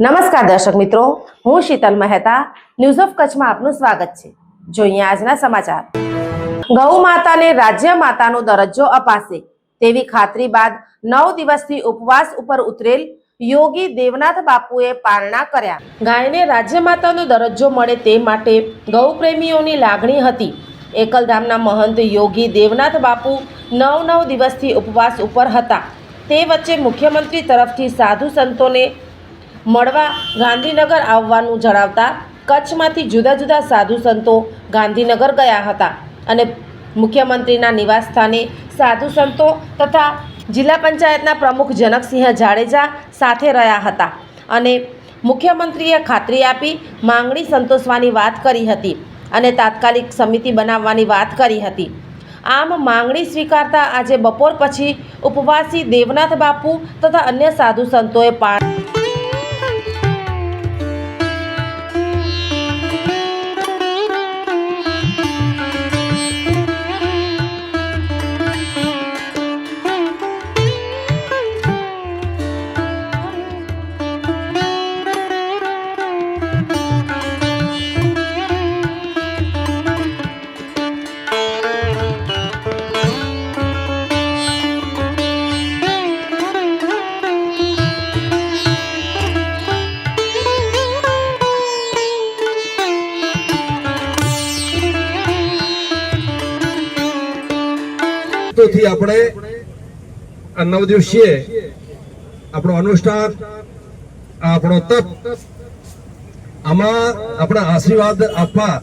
નમસ્કાર દર્શક મિત્રો, હું શીતલ મહેતા ન્યૂઝ ઓફ કચ્છમાં આપનું સ્વાગત છે. જોઈએ આજના સમાચાર. ગૌ માતાને રાજ્ય માતાનો દરજ્જો અપાશે. તેવી ખાતરી બાદ નવ દિવસથી ઉપવાસ ઉપર ઉતરેલ યોગી દેવનાથ બાપુએ પારણા કર્યા. ગાયને રાજ્ય માતાનો દરજ્જો મળે તે માટે ગૌ પ્રેમીઓની લાગણી હતી. એકલધામના મહંત યોગી દેવનાથ બાપુ નવ નવ દિવસથી ઉપવાસ ઉપર હતા. તે વચ્ચે મુખ્યમંત્રી તરફથી સાધુ સંતોને મળવા ગાંધીનગર આવવાનું જણાવતા કચ્છમાંથી જુદા જુદા સાધુ સંતો ગાંધીનગર ગયા હતા અને મુખ્યમંત્રીના નિવાસસ્થાને સાધુ સંતો તથા જિલ્લા પંચાયતના પ્રમુખ જનકસિંહ જાડેજા સાથે રહ્યા હતા અને મુખ્યમંત્રીએ ખાતરી આપી માંગણી સંતોષવાની વાત કરી હતી અને તાત્કાલિક સમિતિ બનાવવાની વાત કરી હતી. આમ માંગણી સ્વીકારતા આજે બપોર પછી ઉપવાસી દેવનાથ બાપુ તથા અન્ય સાધુ સંતોએ પાળ થી આપણે આ નવ દિવસીય આપણો અનુષ્ઠાન, આપણો તપ, આમાં આપણા આશીર્વાદ આપવા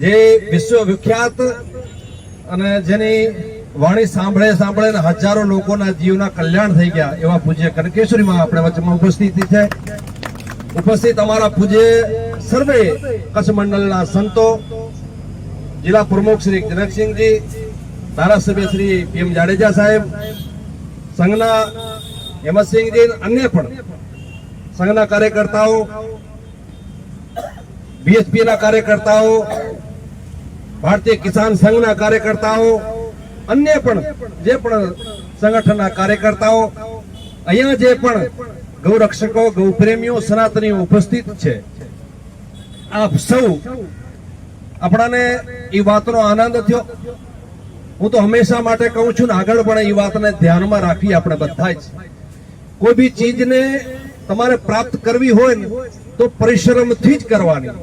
જે વિશ્વ વિખ્યાત અને જેની વાણી સાંભળે સાંભળે ને હજારો લોકોના જીવના કલ્યાણ થઈ ગયા એવા પૂજ્ય કનકેશ્વરીમાં આપણે વચ્ચેમાં ઉપસ્થિત છે. ઉપસ્થિત અમારા પૂજ્ય સર્વે કચ્છ મંડળના સંતો, જિલ્લા પ્રમુખ શ્રી જનકસિંહજી ધારાસભ્ય શ્રી પીએમ જાડેજા સાહેબ, સંઘના હેમંતસિંહજી અન્ય પણ સંઘના કાર્યકર્તાઓ બીએચપી ના કાર્યકર્તાઓ, ભારતીય કિસાન સંઘના કાર્યકર્તાઓ, અન્ય પણ જે પણ સંગઠનના કાર્યકર્તાઓ, અહીંયા જે પણ ગૌરક્ષકો, ગૌપ્રેમીઓ, સનાતનીઓ ઉપસ્થિત છે. આપ સૌ આપણાને એ વાતનો આનંદ થયો. હું તો હંમેશા માટે કહું છું ને આગળ પણ એ વાતને ધ્યાનમાં રાખી આપણે બધા જ. કોઈ બી ચીજને તમારે પ્રાપ્ત કરવી હોય ને તો પરિશ્રમથી જ કરવાની.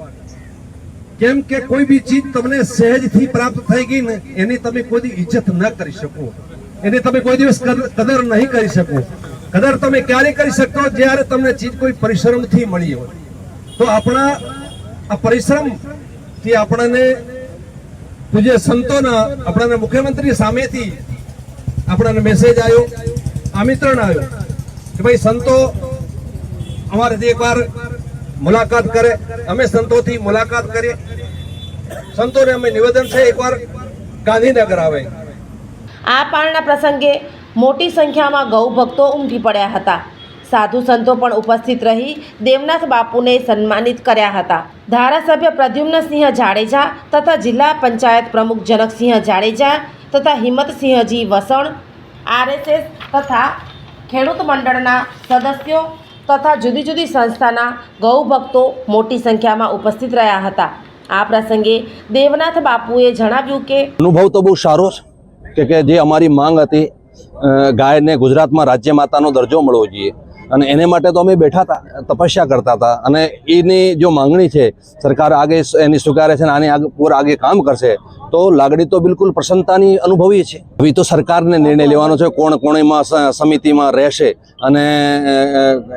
કેમ કે કોઈ બી ચીજ તમને સહેજથી પ્રાપ્ત થઈ ગઈ ને એની તમે કોઈ ઇજ્જત ન કરી શકો. એની તમે કોઈ દિવસ કદર નહીં કરી શકો. કદર તમે ક્યારે કરી શકતો? જ્યારે તમને ચીજ કોઈ પરિશ્રમથી મળી હોય. તો આપણા આ પરિશ્રમથી આપણને પૂજ્ય સંતોના આપણાને મુખ્યમંત્રી સામેથી આપણાને મેસેજ આવ્યો આમંત્રણ આવ્યું કે ભાઈ સંતો અમારેથી એકવાર મુલાકાત કરે, અમે સંતોથી મુલાકાત કરીએ. સંતોને અમે નિવેદન છે એકવાર ગાંધીનગર આવે. આ પાળના પ્રસંગે મોટી સંખ્યામાં ગૌ ભક્તો ઉમટી પડ્યા હતા. સાધુ સંતો પણ ઉપસ્થિત રહી દેવનાથ બાપુને સન્માનિત કર્યા હતા. ધારાસભ્ય પ્રદ્યુમ્નસિંહ જાડેજા તથા જિલ્લા પંચાયત પ્રમુખ જનકસિંહ જાડેજા તથા હિંમતસિંહજી વસણ, આરએસએસ તથા ખેડૂત મંડળના સદસ્યો તથા જુદી જુદી સંસ્થાના ગૌ ભક્તો મોટી સંખ્યામાં ઉપસ્થિત રહ્યા હતા. આ પ્રસંગે દેવનાથ બાપુએ જણાવ્યું કે અનુભવ તો બહુ સારો છે કે જે અમારી માંગ હતી ગાયને ગુજરાતમાં રાજ્ય માતાનો દરજ્જો મળવો જોઈએ. અને એને માટે તો અમે બેઠા હતા, તપસ્યા કરતા હતા. અને એની જો માંગણી છે, સરકાર આગે એની સ્વીકારે છે અને આની આગ, પૂર આગે કામ કરશે, તો લાગણી તો બિલકુલ પ્રસન્નતાની અનુભવીએ છે. હવે તો સરકારને નિર્ણય લેવાનો છે, કોણ કોણ એમાં સમિતિમાં રહેશે અને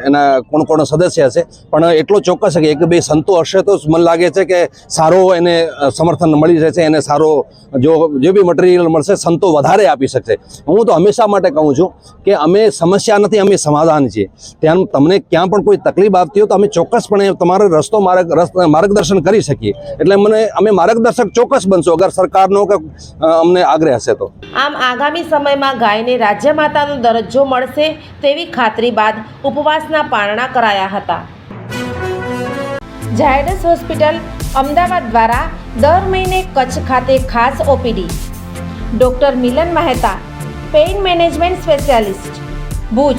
એના કોણ કોણ સદસ્ય હશે. પણ એટલો ચોક્કસ છે કે એક બે સંતો હશે તો મને લાગે છે કે સારો એને સમર્થન મળી જશે એને સારો જો, જે બી મટીરિયલ મળશે, સંતો વધારે આપી શકશે. હું તો હંમેશા માટે કહું છું કે અમે સમસ્યા નથી, અમે સમાધાન છીએ. ત્યાં તમને ક્યાં પણ કોઈ તકલીફ આવતી હોય તો અમે ચોક્કસપણે તમારો રસ્તો માર્ગ માર્ગદર્શન કરી શકીએ. એટલે મને અમે માર્ગદર્શક ચોક્કસ બનશો, અગર સરકારનો કે અમને આગ્રહ હશે તો. આમ આગામી સમયમાં ગાયને રાજ્ય માતાનો દરજ્જો મળશે તેવી ખાતરી બાદ ઉપવાસના પારણા કરાયા હતા. ઝાયડસ હોસ્પિટલ અમદાવાદ દ્વારા દર મહિને કચ્છ ખાતે ખાસ OPD. Doctor Milan Mehta, pain management specialist. Bhuj